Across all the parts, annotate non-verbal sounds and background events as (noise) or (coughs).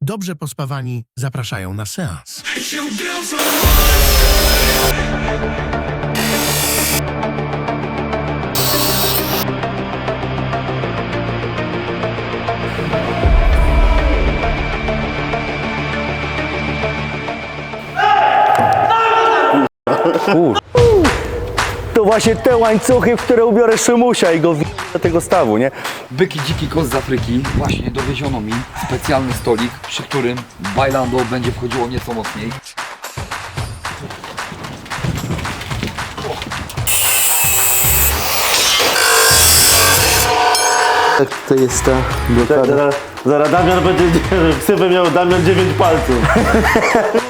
dobrze pospawani zapraszają na seans. To właśnie te łańcuchy, w które ubiorę Szymusia i go w... do tego stawu, nie? Byki dziki kos z Afryki. Właśnie dowieziono mi specjalny stolik, przy którym bailando będzie wchodziło nieco mocniej. Tak to jest ta blokada. Zaraz, zaraz Damian będzie, (laughs) ksywę miał Damian 9 palców. (laughs)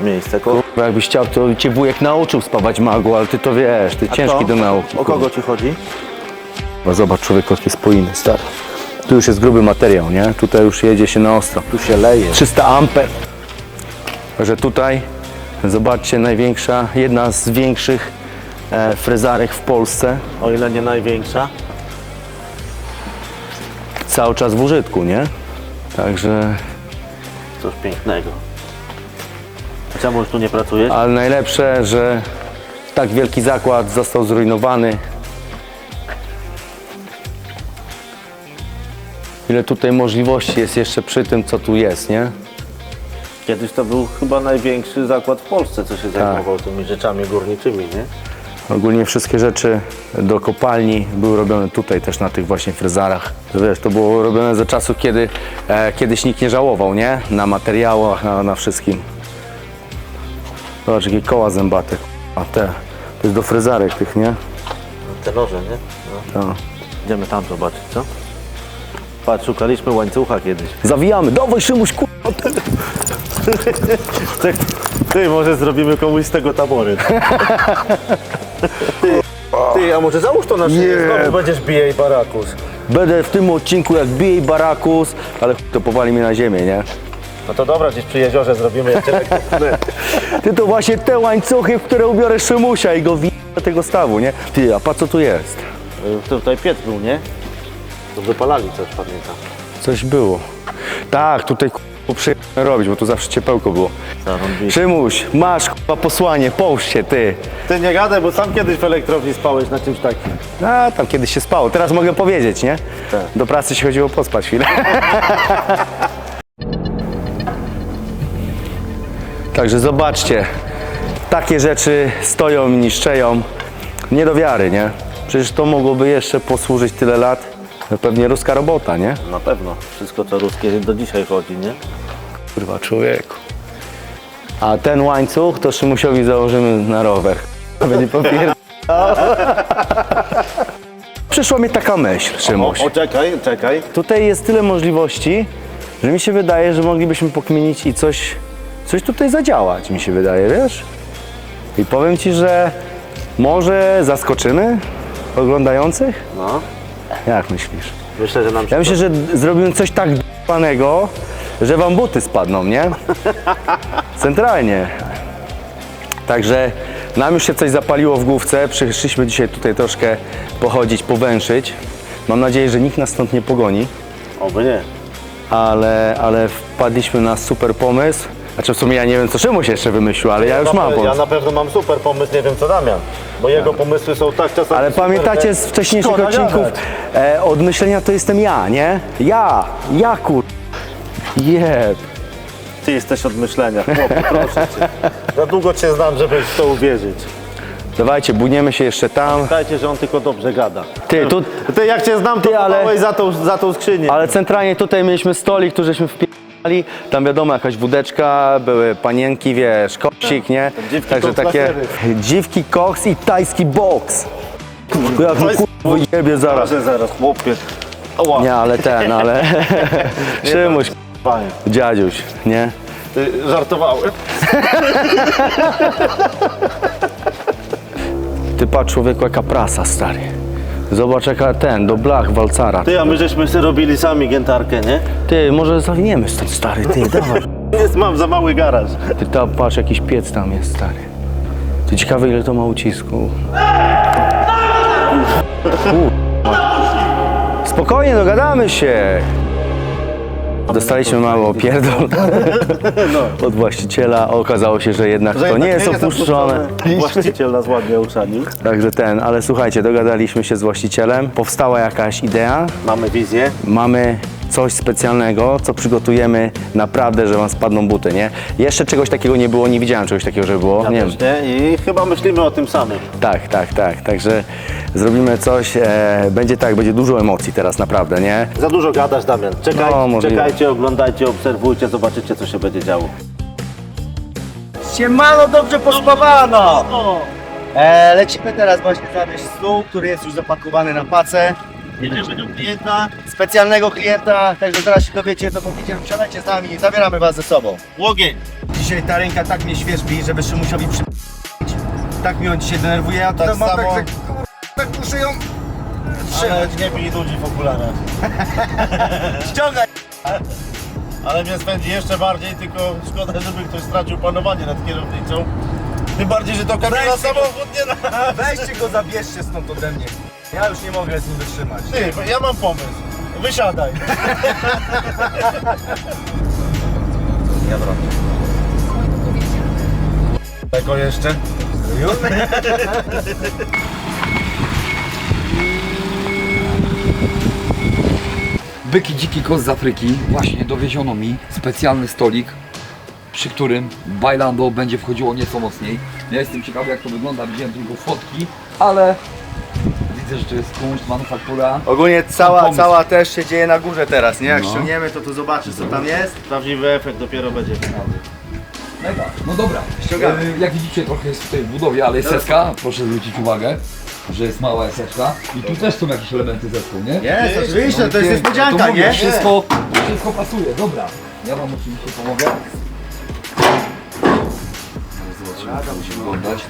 Miejsce, ko- Bo jakbyś chciał, to cię wujek nauczył spawać magu, ale ty to wiesz, ty ciężki to? do nauki. O kogo ci chodzi? Bo zobacz, człowiek jakie spójny, stary. Tu już jest gruby materiał, nie? Tutaj już jedzie się na ostro. Tu się leje. 300 amper. Także tutaj, zobaczcie, największa, jedna z większych e, frezarek w Polsce. O ile nie największa. Cały czas w użytku, nie? Także, Coś pięknego. Czemu już tu nie pracujesz? ale najlepsze, że tak wielki zakład został zrujnowany. Ile tutaj możliwości jest jeszcze przy tym, co tu jest, nie? Kiedyś to był chyba największy zakład w Polsce, co się Tak. zajmował tymi rzeczami górniczymi, nie? Ogólnie wszystkie rzeczy do kopalni były robione tutaj też na tych właśnie frezarach. To Wiesz, to było robione za czasów, kiedy e, kiedyś nikt nie żałował, nie? Na materiałach, na, na wszystkim. Zobacz, jakie koła zębate. A te, to jest do frezarek tych, nie? Te noże, nie? No. To. Idziemy tam zobaczyć, co? Patrz, szukaliśmy łańcucha kiedyś. Zawijamy, dawaj Szymuś, kurwa. (laughs) Ty, ty, może zrobimy komuś z tego tabory. Ty, ty a może załóż to na szyję, Nie. znowu będziesz BA Barakus. Będę w tym odcinku jak bije Barakus, ale to powali mnie na ziemię, nie? No to dobra, gdzieś przy jeziorze zrobimy jeszcze (laughs) Ty to właśnie te łańcuchy, w które ubiorę Szymusia i go wi- do tego stawu, nie? Ty, a pa co tu jest? Tutaj piec był, nie? To wypalali coś, pamiętam. Coś było. Tak, tutaj k***a, przyjemne robić, bo tu zawsze ciepełko było. Szymuś, masz k***a posłanie, połóż się ty. Ty nie gadaj, bo sam kiedyś w elektrowni spałeś na czymś takim. A, tam kiedyś się spało, teraz mogę powiedzieć, nie? Tak. Do pracy się chodziło pospać chwilę. (laughs) Także zobaczcie, takie rzeczy stoją i niszczeją. Nie do wiary, nie? Przecież to mogłoby jeszcze posłużyć tyle lat. No Pewnie ruska robota, nie? Na pewno. Wszystko co ruskie do dzisiaj chodzi, nie? Kurwa, człowieku. A ten łańcuch to Szymusiowi założymy na rower. (laughs) Będzie popier... (laughs) Przyszła mi taka myśl, Szymuś. O, o, czekaj, czekaj. Tutaj jest tyle możliwości, że mi się wydaje, że moglibyśmy pokminić i coś, coś tutaj zadziałać, mi się wydaje, wiesz? I powiem Ci, że może zaskoczymy oglądających? No. Jak myślisz? Myślę, że nam się Ja myślę, że zrobimy coś tak panego, że wam buty spadną, nie? (laughs) Centralnie. Także nam już się coś zapaliło w główce. Przyszliśmy dzisiaj tutaj troszkę pochodzić, powęszyć. Mam nadzieję, że nikt nas stąd nie pogoni, Oby nie. ale, ale wpadliśmy na super pomysł. Znaczy w sumie ja nie wiem, co Szymuś jeszcze wymyślił, ale ja już mam pe- Ja pomysł. na pewno mam super pomysł, nie wiem co Damian. Bo jego pomysły są tak czasami Ale super, pamiętacie że z wcześniejszych szkoda odcinków gadać. e, od myślenia to jestem ja, nie? Ja, ja kur... Jeb. Ty jesteś od myślenia, chłopie, proszę cię. Za długo cię znam, żeby w to uwierzyć. Dawajcie, budniemy się jeszcze tam. Pamiętajcie, że on tylko dobrze gada. Ty, tu, Ty jak cię znam, to Ty, ale- ale... za, tą, za tą skrzynię. ale centralnie tutaj mieliśmy stolik, tu żeśmy Tam wiadomo, jakaś wódeczka, były panienki, wiesz, koksik, nie? Dziwki Także koks takie dziwki koks i tajski boks. Jak mu kurwa jebie zaraz. Proszę zaraz, chłopie. Ała, Nie, ale ten, ale... (laughs) (laughs) Szymuś, panie. dziadziuś, nie? Ty żartowałem. Ty patrz człowieku, jaka prasa, stary. Zobacz jaka ten, do blach walcara. Ty, a my żeśmy sobie robili sami giętarkę, nie? Ty, może zawiniemy stąd, stary, ty, (laughs) dawaj. Jest, mam za mały garaż. Ty tam patrz, jakiś piec tam jest, stary. Ty ciekawe, ile to ma ucisku. Z (laughs) Spokojnie, dogadamy się. Dostaliśmy mało pierdol (laughs) od właściciela. Okazało się, że jednak to nie jest opuszczone. Właściciel nas ładnie uszanił. Także ten, ale słuchajcie, dogadaliśmy się z właścicielem. Powstała jakaś idea. Mamy wizję. Mamy coś specjalnego, co przygotujemy naprawdę, że wam spadną buty, nie? Jeszcze czegoś takiego nie było, nie widziałem czegoś takiego, że było. Ja nie też nie. I chyba myślimy o tym samym. Tak, tak, tak. Także zrobimy coś. E, będzie tak, będzie dużo emocji teraz, naprawdę, nie? Za dużo gadasz, Damian. Czekaj, No, możliwe. czekajcie, oglądajcie, obserwujcie, zobaczycie, co się będzie działo. Siemano, dobrze pospawano! E, lecimy teraz właśnie zawieźć stół, który jest już zapakowany na pacę. Jedziemy do klienta. Specjalnego klienta, także zaraz się dowiecie, to powiedziałem, wsiadajcie z nami, zabieramy was ze sobą. Łogień! Dzisiaj ta ręka tak mnie świeżbi, żeby Szymusiowi przy... Tak mi on dzisiaj denerwuje, ja tak samo. tak, że kur- tak muszę ją Ale nie bij ludzi w okularach. (laughs) ściągać. Ale mnie spędzi jeszcze bardziej, tylko szkoda, żeby ktoś stracił panowanie nad kierownicą. Tym bardziej, że to kamera Weźcie go. samochód nie na... Weźcie go, zabierzcie stąd ode mnie. Ja już nie mogę z nim wytrzymać. Ty, ja mam pomysł. Wysiadaj. (laughs) Ja wracam. Tego jeszcze? Już? (laughs) Byki dziki kos z Afryki. Właśnie dowieziono mi specjalny stolik, przy którym bailando będzie wchodziło nieco mocniej. Ja jestem ciekawy jak to wygląda, widziałem tylko fotki, ale widzę, że to jest kunszt, manufaktura. Ogólnie cała, Pomysł. cała też się dzieje na górze teraz, nie? Jak No. ściągniemy, to tu zobaczysz co tam jest. Prawdziwy efekt dopiero będzie finalny. Mega. No dobra. Ściągamy. E, Jak widzicie trochę jest tutaj w budowie, ale jest seska. Proszę zwrócić uwagę, że jest mała eseczka. I tu też są jakieś elementy zespół, nie? Jest, oczywiście, to jest Pięknie. niespodzianka, to mówię, nie? Wszystko, wszystko pasuje, dobra. Ja wam oczywiście pomogę. Zobaczymy, jak to musi wyglądać.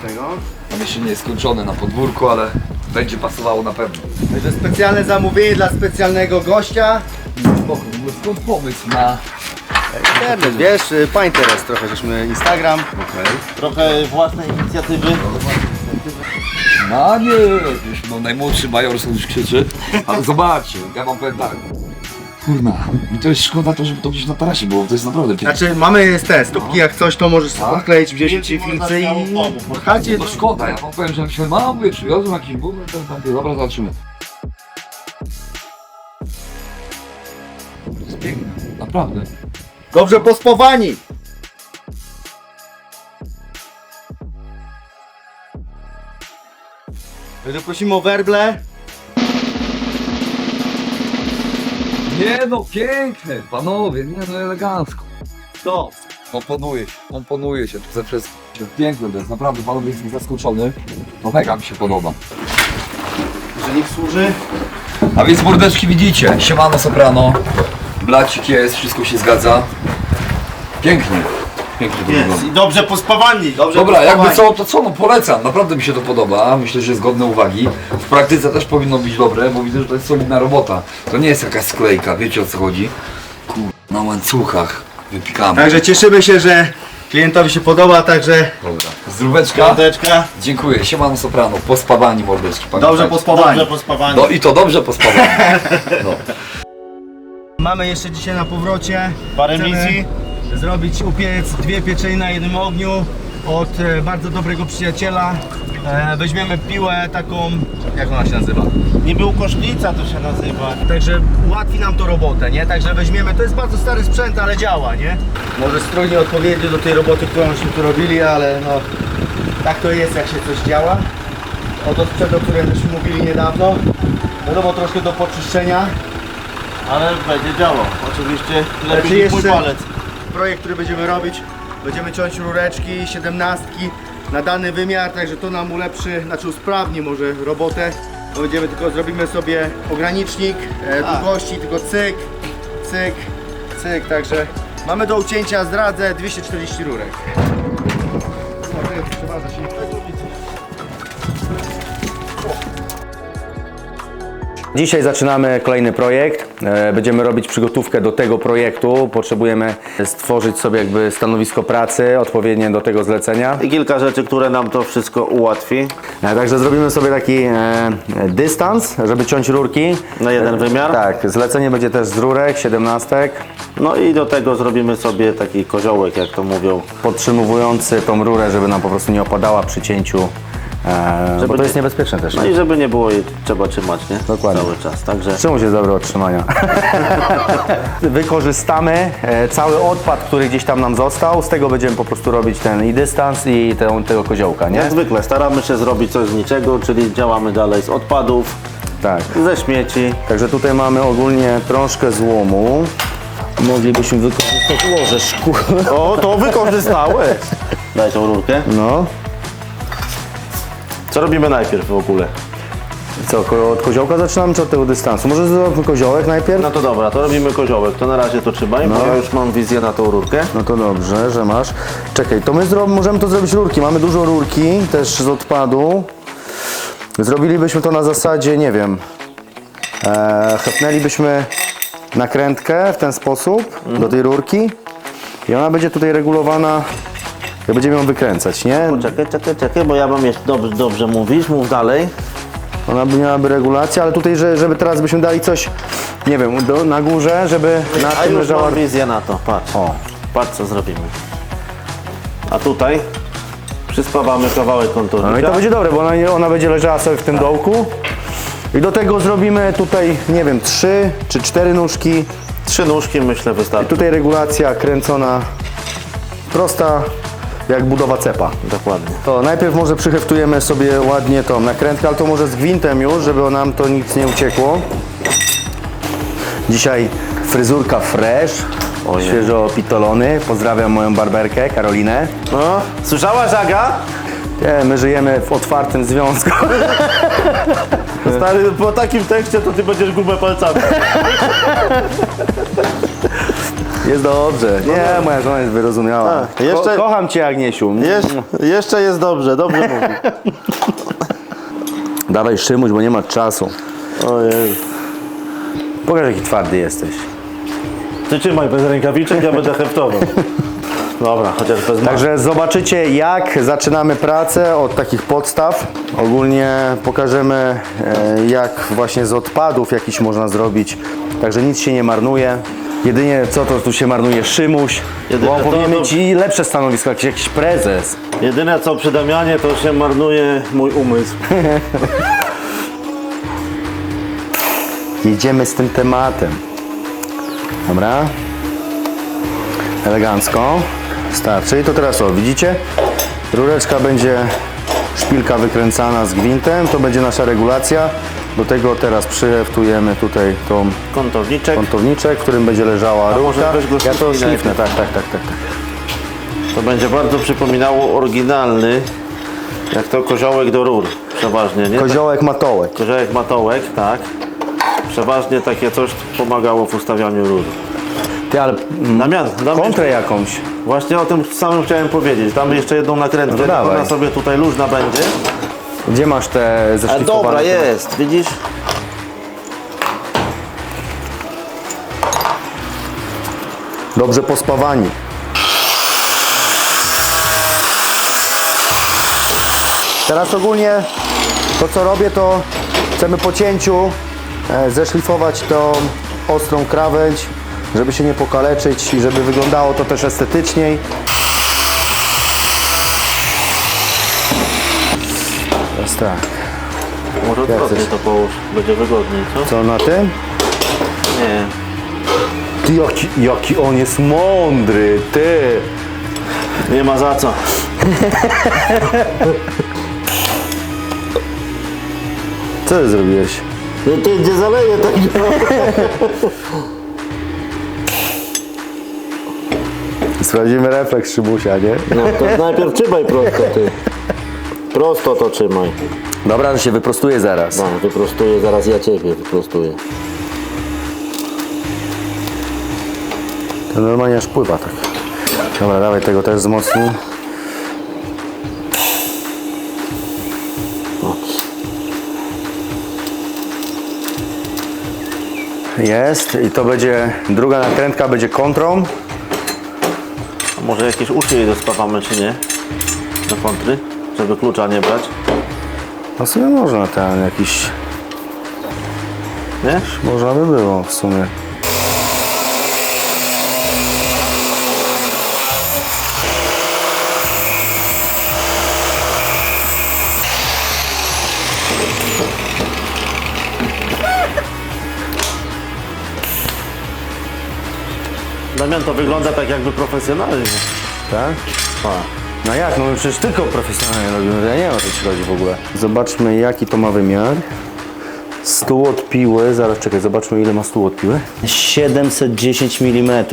Tam jeszcze nie jest skończone na podwórku, ale będzie pasowało na pewno. Także specjalne zamówienie dla specjalnego gościa. Spoko, w ogóle skąd pomysł na... Internet, wiesz, y, Pinterest trochę, żeśmy Instagram. Trochę własnej inicjatywy. No nie, jakiś, no najmłodszy Bajorson już krzyczy. Ale zobaczcie, ja wam powiem tak. Kurna, mi to jest szkoda to, żeby to gdzieś na tarasie było, bo to jest naprawdę piękne. Znaczy mamy te stópki, jak coś to możesz sobie odkleić w 10 Wilki można filcy i w chacie No szkoda, ja wam powiem, że jak się mam, mówię, przywiozłem jakiś bubel, to tam, dobra, zobaczymy. To jest piękne, naprawdę. dobrze pospawani. Także prosimy o werble. Nie no, piękne, panowie, nie no, elegancko. To. Komponuje się, komponuje się, to ze wszystkim. Piękne to jest, naprawdę, panowie, jestem zaskoczony. To mega mi się podoba. Że niech służy. A więc mordeczki widzicie, siemano soprano, blacik jest, wszystko się zgadza. Pięknie, pięknie to wygląda. Jest. I dobrze pospawani. Dobrze Dobra, jakby pospawani. co, to co, no polecam, naprawdę mi się to podoba, myślę, że jest godne uwagi. W praktyce też powinno być dobre, bo widzę, że to jest solidna robota. To nie jest jakaś sklejka, wiecie o co chodzi? Kur... na łańcuchach wypikamy. Także cieszymy się, że klientowi się podoba, także Dobra. Zdróweczka, Piąteczka. dziękuję, siemano soprano, pospawani mordeczki. dobrze pamiętajcie. pospawani. Dobrze pospawani. No i to dobrze pospawani. (laughs) No. Mamy jeszcze dzisiaj na powrocie. Parę Chcemy misji. Zrobić, upiec dwie pieczenie na jednym ogniu od e, bardzo dobrego przyjaciela. E, weźmiemy piłę taką, jak ona się nazywa? Niby ukosznica to się nazywa. Także ułatwi nam to robotę, nie? Także weźmiemy, to jest bardzo stary sprzęt, ale działa, nie? Może strój nie odpowiedni do tej roboty, którą tu robili, ale no tak to jest, jak się coś działa. Oto sprzęt, o którym żeśmy mówili niedawno. Wiadomo, troszkę do poczyszczenia. Ale będzie działał. Oczywiście lepiej niż mój palec. Projekt, który będziemy robić. Będziemy ciąć rureczki, siedemnastki na dany wymiar, także to nam ulepszy, znaczy usprawni może robotę. Bo Będziemy tylko, zrobimy sobie ogranicznik e, Tak. długości, tylko cyk, cyk, cyk, także mamy do ucięcia, zdradzę, 240 rurek. Przeważa się. Dzisiaj zaczynamy kolejny projekt. E, Będziemy robić przygotówkę do tego projektu. Potrzebujemy stworzyć sobie jakby stanowisko pracy odpowiednie do tego zlecenia. I kilka rzeczy, które nam to wszystko ułatwi. E, Także zrobimy sobie taki e, dystans, żeby ciąć rurki. Na jeden wymiar? Tak, zlecenie będzie też z rurek, siedemnastek, No i do tego zrobimy sobie taki koziołek, jak to mówią. podtrzymywujący tą rurę, żeby nam po prostu nie opadała przy cięciu. E, bo to jest niebezpieczne też. No i żeby nie było jej trzeba trzymać, nie? Dokładnie. Cały czas, także... Przymuś jest dobre otrzymania. (laughs) Wykorzystamy e, cały odpad, który gdzieś tam nam został. Z tego będziemy po prostu robić ten i dystans i tę, tego koziołka, nie? Jak zwykle staramy się zrobić coś z niczego, czyli działamy dalej z odpadów, Tak. ze śmieci. Także tutaj mamy ogólnie troszkę złomu. Moglibyśmy wykorzystać łoże szkół. O, to wykorzystałeś! (laughs) Daj tą rurkę. No. Co robimy najpierw w ogóle? Co, ko- od koziołka zaczynamy czy od tego dystansu? Może zróbmy koziołek najpierw? No to dobra, to robimy koziołek. To na razie to trzymaj, bo No. ja już mam wizję na tą rurkę. No to dobrze, że masz. Czekaj, to my zro- możemy to zrobić rurki. Mamy dużo rurki, też z odpadu. Zrobilibyśmy to na zasadzie, nie wiem, e, chepnęlibyśmy nakrętkę w ten sposób do tej rurki i ona będzie tutaj regulowana, jak będziemy ją wykręcać, nie? Czekaj, czekaj, czekaj, bo ja mam jeszcze dobrze, dobrze mówisz, mów dalej. Ona by miałaby regulację, ale tutaj, że, żeby teraz byśmy dali coś, nie wiem, do, na górze, żeby na A tym już leżała... mam wizję na to, patrz. O, Patrz co zrobimy. A tutaj przyspawamy kawałek konturnika. No i to będzie dobre, bo ona, nie- ona będzie leżała sobie w tym dołku. I do tego zrobimy tutaj, nie wiem, trzy czy cztery nóżki. Trzy nóżki myślę wystarczy. Tutaj regulacja kręcona, prosta jak budowa cepa. Dokładnie. To najpierw może przyheftujemy sobie ładnie tą nakrętkę, ale to może z gwintem już, żeby nam to nic nie uciekło. Dzisiaj fryzurka fresh, Ojej. świeżo pitolony. Pozdrawiam moją barberkę, Karolinę. No, słyszałaś Aga? Nie, my żyjemy w otwartym związku. (laughs) Stary, po takim tekście to ty będziesz gumę palcami. (laughs) Jest dobrze. Nie, moja żona jest wyrozumiała. Tak, jeszcze- Ko- kocham cię, Agniesiu. Jesz, jeszcze jest dobrze, dobrze mówi. (laughs) Dawaj szymuś, bo nie ma czasu. Ojej. Pokaż, jaki twardy jesteś. Ty trzymaj bez rękawiczek, ja będę heftował. Dobra, chociaż bez Także... Także zobaczycie, jak zaczynamy pracę od takich podstaw. Ogólnie pokażemy, e, jak właśnie z odpadów jakiś można zrobić. Także nic się nie marnuje. Jedynie co to tu się marnuje szymuś, Jedyne bo on to- powinien to- mieć i lepsze stanowisko, jakiś, jakiś prezes. Jedyne co przy Damianie to się marnuje mój umysł. (laughs) Jedziemy z tym tematem. Dobra. Elegancko. Starczy. I to teraz o, widzicie? Rureczka będzie szpilka wykręcana z gwintem. To będzie nasza regulacja. Do tego teraz przyheftujemy tutaj tą Kątowniczek. kątowniczek, w którym będzie leżała może rurka. weź go Ja to szlifnij szlifnę, tak, tak, tak, tak. To będzie bardzo przypominało oryginalny, jak to koziołek do rur. Przeważnie, nie? Koziołek matołek. Koziołek matołek, tak. Przeważnie takie coś pomagało w ustawianiu rur. Ty, ale mm, Damian, dam kontrę jakąś. Właśnie o tym samym chciałem powiedzieć. Dam jeszcze jedną nakrętkę, No to niech dawaj. ona sobie tutaj luźna będzie. Gdzie masz te Ale zeszlifowane? dobra jest, widzisz? Dobrze pospawani. Teraz ogólnie to co robię to chcemy po cięciu e, zeszlifować tą ostrą krawędź, żeby się nie pokaleczyć i żeby wyglądało to też estetyczniej. Tak. Może odwrotnie chcesz? to połóż, będzie wygodniej, co? Co na tym? Nie. Ty, jaki, jaki on jest mądry, ty! Nie ma za co. Co ty zrobiłeś? No ty gdzie zaleje, tak Sprawdzimy refleks Szymusia, nie? No to najpierw trzymaj prosto ty. Prosto to trzymaj. Dobra, że się wyprostuje zaraz. No, wyprostuję, zaraz ja ciebie wyprostuję. To normalnie aż pływa tak. Dobra, dawaj tego też wzmocnij. jest i to będzie, druga nakrętka będzie kontrą. A może jakieś uszy jej dospawamy, czy nie? Na kontry, żeby klucza nie brać. No sobie można ten jakiś, Nie? można by było w sumie. Damian, to wygląda tak jakby profesjonalnie. Tak? No jak, no my przecież tylko profesjonalnie robimy, ja nie wiem o co ci chodzi w ogóle. Zobaczmy jaki to ma wymiar. Stół od piły, zaraz czekaj, zobaczmy ile ma stół od piły. 710 mm.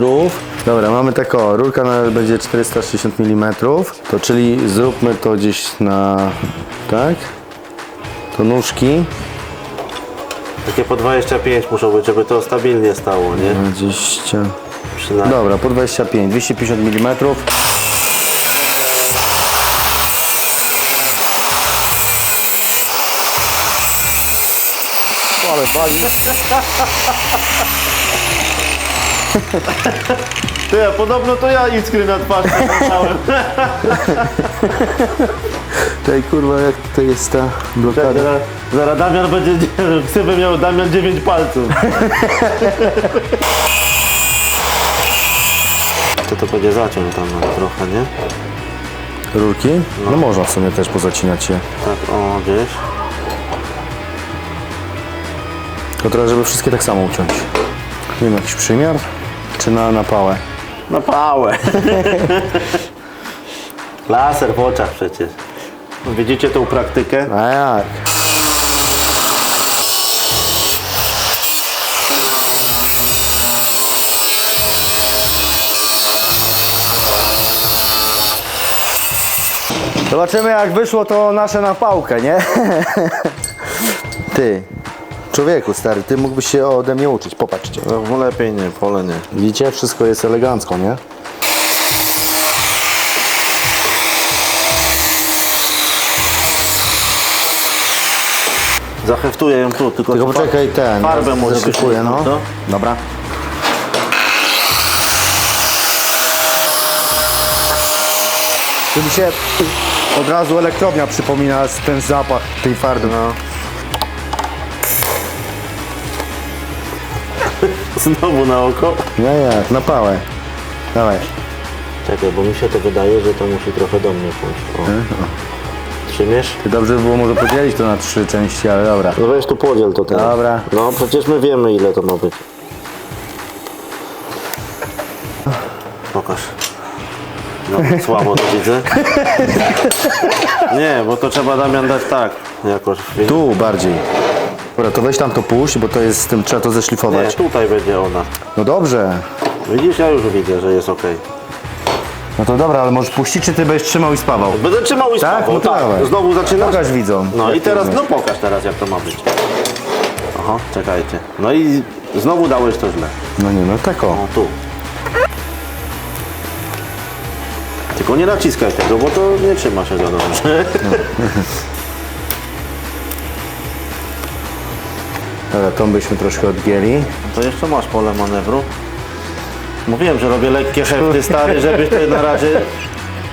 Dobra, mamy tako, rurka na, będzie 460 mm, to czyli zróbmy to gdzieś na, tak? To nóżki, Takie po 25 muszą być, żeby to stabilnie stało, nie? 20, Przynajmniej. dobra, po 25, 250 mm. Wali. Ty, a podobno to ja iskry na twarz dostałem. Tej kurwa, jak to jest ta blokada? Zaraz, zaraz Damian będzie, (laughs) ksywę miał Damian 9 palców. To to będzie zaciąg tam trochę, nie? Rurki? No można w sumie też pozacinać się. Tak, o, gdzieś. Tylko trochę, żeby wszystkie tak samo uciąć. Wiem, jakiś przymiar? Czy na, na pałę? Na pałę. (laughs) Laser w oczach przecież. Widzicie tą praktykę? A jak? Zobaczymy jak wyszło to nasze na pałkę, nie? (laughs) Ty, człowieku stary, ty mógłbyś się ode mnie uczyć, popatrzcie. No lepiej nie, pole nie. Widzicie, wszystko jest elegancko, nie? Zaheftuję ją tu, tylko, Tylko poczekaj, ten, Farbę może zryzykuję, no. Dobra. Tu mi się od razu elektrownia przypomina ten zapach tej farby. No. Znowu na oko. Nie, jak, na pałę. Dawaj. Czekaj, bo mi się to wydaje, że to musi trochę do mnie pójść. O. Trzymiesz? Ty dobrze by było może podzielić to na trzy części, ale dobra. No weź tu podziel to teraz. Dobra. No przecież my wiemy ile to ma być. Pokaż. No, słabo to widzę. (laughs) Nie, bo to trzeba Damian dać tak. Jakoś. Tu bardziej. Dobra, to weź tam to puść, bo to jest z tym, trzeba to Nie, zeszlifować. tutaj będzie ona. No dobrze. Widzisz, ja już widzę, że jest ok. No to dobra, ale możesz puścić, czy ty będziesz trzymał i spawał? Będę trzymał i Tak? spawał, No to tak. dawaj. Znowu zaczynasz? Pokaż widzom. No i teraz, no pokaż teraz jak to ma być. Aha, czekajcie. No i znowu dałeś to źle. No nie, no tak o. O, tu. Tylko nie naciskaj tego, bo to nie trzyma się za dobrze. (laughs) (laughs) Dobra, tą byśmy troszkę odgięli. To jeszcze masz pole manewru. Mówiłem, że robię lekkie hefty stary, żebyś tutaj na razie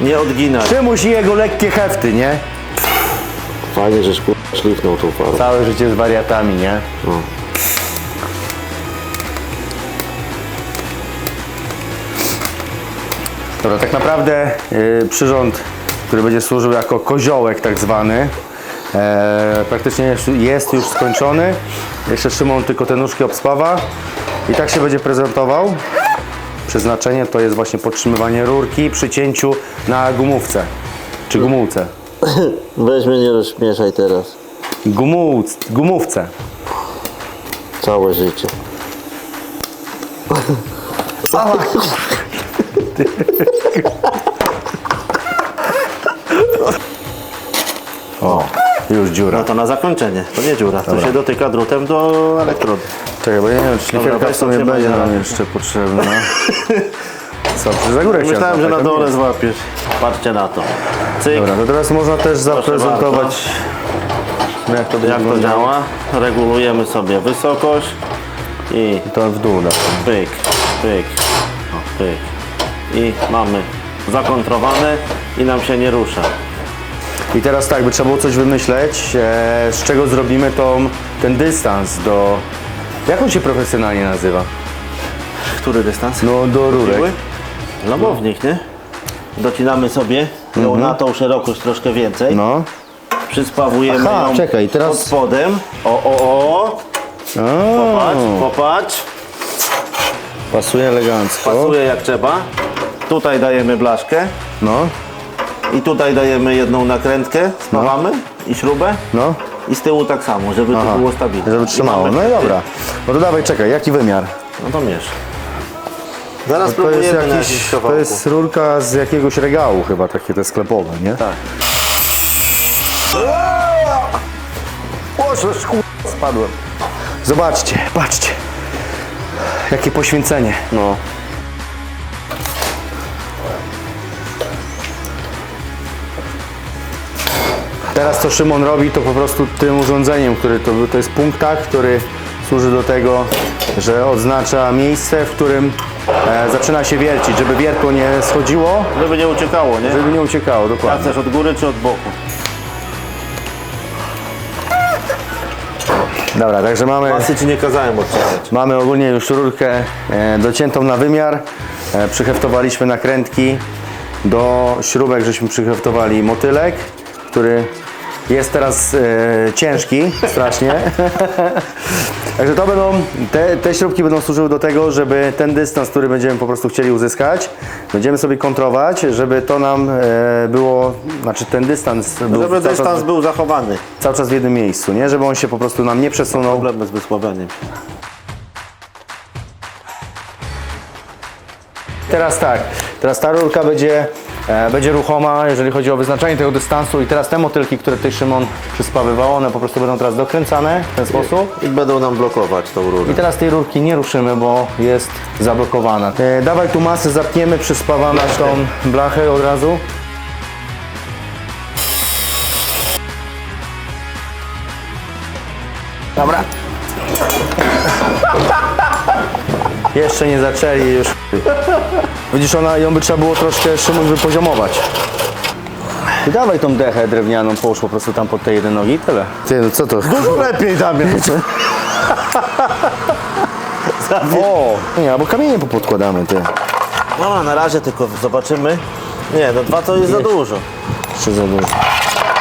nie odginać. Przymuś i jego lekkie hefty, nie? Fajnie, żeś szlifnął tą parę. Całe życie z wariatami, nie? No. Dobra, tak naprawdę yy, przyrząd, który będzie służył jako koziołek tak zwany, e, praktycznie jest już skończony. Jeszcze Szymon tylko te nóżki obspawa i tak się będzie prezentował. Przeznaczenie to jest właśnie podtrzymywanie rurki przy cięciu na gumówce, czy gumówce. (coughs) Weź mnie nie rozśmieszaj teraz. Gumówc, gumówce. Całe życie. O, już dziura. No to na zakończenie, to nie dziura. To się dotyka drutem do elektrody. Czekaj, bo ja nie wiem, czy szlifierka w sumie będzie nam na- jeszcze potrzebna. (laughs) Co, czy za górę Myślałem, że na dole nie. złapiesz. Patrzcie na to. Cyk. Dobra, to teraz można też zaprezentować jak to Jak to działa? Regulujemy sobie wysokość. I I to w dół, da. pyk, pyk, pyk. I mamy zakontrowane i nam się nie rusza. I teraz tak, by trzeba było coś wymyśleć, e, z czego zrobimy tą, ten dystans do... Jak on się profesjonalnie nazywa? Który dystans? No do rurek. Lomownik, nie? Docinamy sobie ją na tą szerokość troszkę więcej. No. Przyspawujemy Aha, ją czekaj, teraz- pod spodem. O, o, o. Popatrz, popatrz. Pasuje elegancko. Pasuje jak trzeba. Tutaj dajemy blaszkę No, i tutaj dajemy jedną nakrętkę, spawamy i śrubę. no. I z tyłu tak samo, żeby Aha, to było stabilne. Żeby trzymało. I No mamy i dobra. No to dawaj, czekaj, jaki wymiar? No to mierz. Zaraz To jest, spróbujemy na jakiś, to kawałku. jest rurka z jakiegoś regału chyba, takie te sklepowe, nie? Tak. O, żeż, kur- spadłem. Zobaczcie, patrzcie. Jakie poświęcenie. No. Teraz co Szymon robi, to po prostu tym urządzeniem, który to, to jest punktak, który służy do tego, że odznacza miejsce, w którym e, zaczyna się wiercić, żeby wiertło nie schodziło, Żeby nie uciekało, nie? żeby nie uciekało, A dokładnie. chcesz od góry czy od boku? Dobra, także mamy, Pasy ci nie kazałem odciągać. mamy ogólnie już rurkę e, dociętą na wymiar. E, przyheftowaliśmy nakrętki do śrubek, żeśmy przyheftowali motylek, który jest teraz e, ciężki strasznie. (laughs) Także to będą, te, te śrubki będą służyły do tego, żeby ten dystans, który będziemy po prostu chcieli uzyskać, będziemy sobie kontrować, żeby to nam e, było, znaczy ten dystans był Żeby cały, dystans czas, był zachowany. cały czas w jednym miejscu, nie? Żeby on się po prostu nam nie przesunął. Problemy z wysławianiem. Teraz tak, teraz ta rurka będzie, będzie ruchoma, jeżeli chodzi o wyznaczanie tego dystansu i teraz te motylki, które tutaj Szymon przyspawywał, one po prostu będą teraz dokręcane w ten sposób. I będą nam blokować tą rurę. I teraz tej rurki nie ruszymy, bo jest zablokowana. E, dawaj tu masę, zapniemy, przyspawamy tą blachę od razu. Dobra. Jeszcze nie zaczęli już. Widzisz, ona, ją by trzeba było troszkę Szymuś wypoziomować. I dawaj tą dechę drewnianą, połóż po prostu tam pod te jedne nogi i tyle. Ty, no co to? Dużo lepiej Damian. (laughs) O! Nie, albo kamienie popodkładamy, ty. No na razie tylko zobaczymy. Nie, no dwa to jest za dużo. Jeszcze za dużo.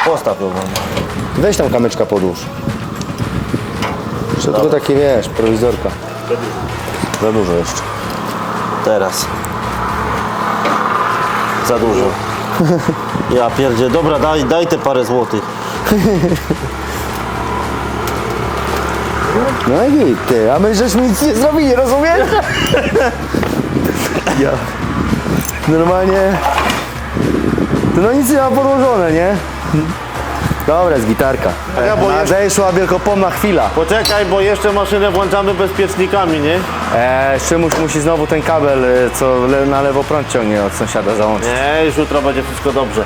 Postaw ją. Weź tam kamyczka podłóż. Jeszcze tylko takie, wiesz, prowizorka. Za dużo jeszcze. Teraz. Za dużo. (laughs) Ja pierdzie. Dobra, daj, daj te parę złotych. No i git, ty, a my żeśmy nic nie zrobili, rozumiesz? (laughs) Ja. Normalnie... To no nic nie ma podłożone, nie? Dobra, jest gitarka. Ja, bo Nadeszła wielkopomna chwila. Poczekaj, bo jeszcze maszynę włączamy bezpiecznikami, nie? E, Szymuś musi znowu ten kabel, e, co le, na lewo prąd ciągnie od sąsiada załączyć. Nie, już jutro będzie wszystko dobrze.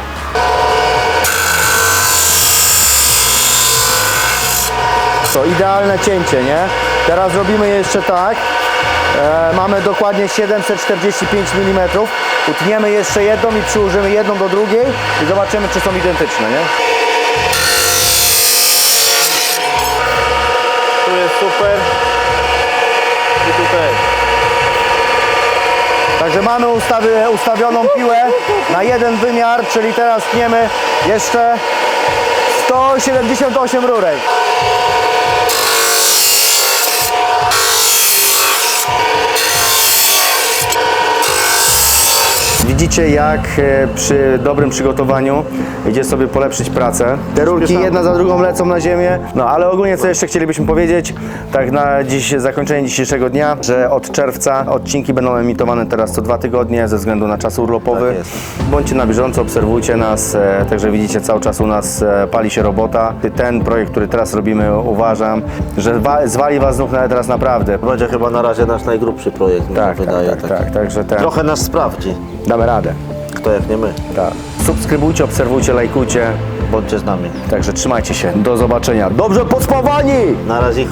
To idealne cięcie, nie? Teraz robimy jeszcze tak. E, mamy dokładnie 745 mm. Utniemy jeszcze jedną i przyłożymy jedną do drugiej i zobaczymy, czy są identyczne, nie? Tu jest super. I tutaj. Także mamy ustawioną piłę na jeden wymiar, czyli teraz tniemy jeszcze 178 rurek. Widzicie jak e, przy dobrym przygotowaniu idzie sobie polepszyć pracę. Te rurki jedna za drugą lecą na ziemię. No ale ogólnie co jeszcze chcielibyśmy powiedzieć, tak na dziś zakończenie dzisiejszego dnia, że od czerwca odcinki będą emitowane teraz co dwa tygodnie ze względu na czas urlopowy. Tak. Bądźcie na bieżąco, obserwujcie nas, e, także widzicie cały czas u nas e, pali się robota. Ten projekt, który teraz robimy uważam, że wa- zwali Was znów na- teraz naprawdę. Będzie chyba na razie nasz najgrubszy projekt, mi Tak, się tak, wydaje. tak, taki. tak, także ten, Trochę nas sprawdzi. damy radę. Kto jak nie my. Tak. Subskrybujcie, obserwujcie, lajkujcie. Bądźcie z nami. Także trzymajcie się. Do zobaczenia. Dobrze podspawani! Na razie.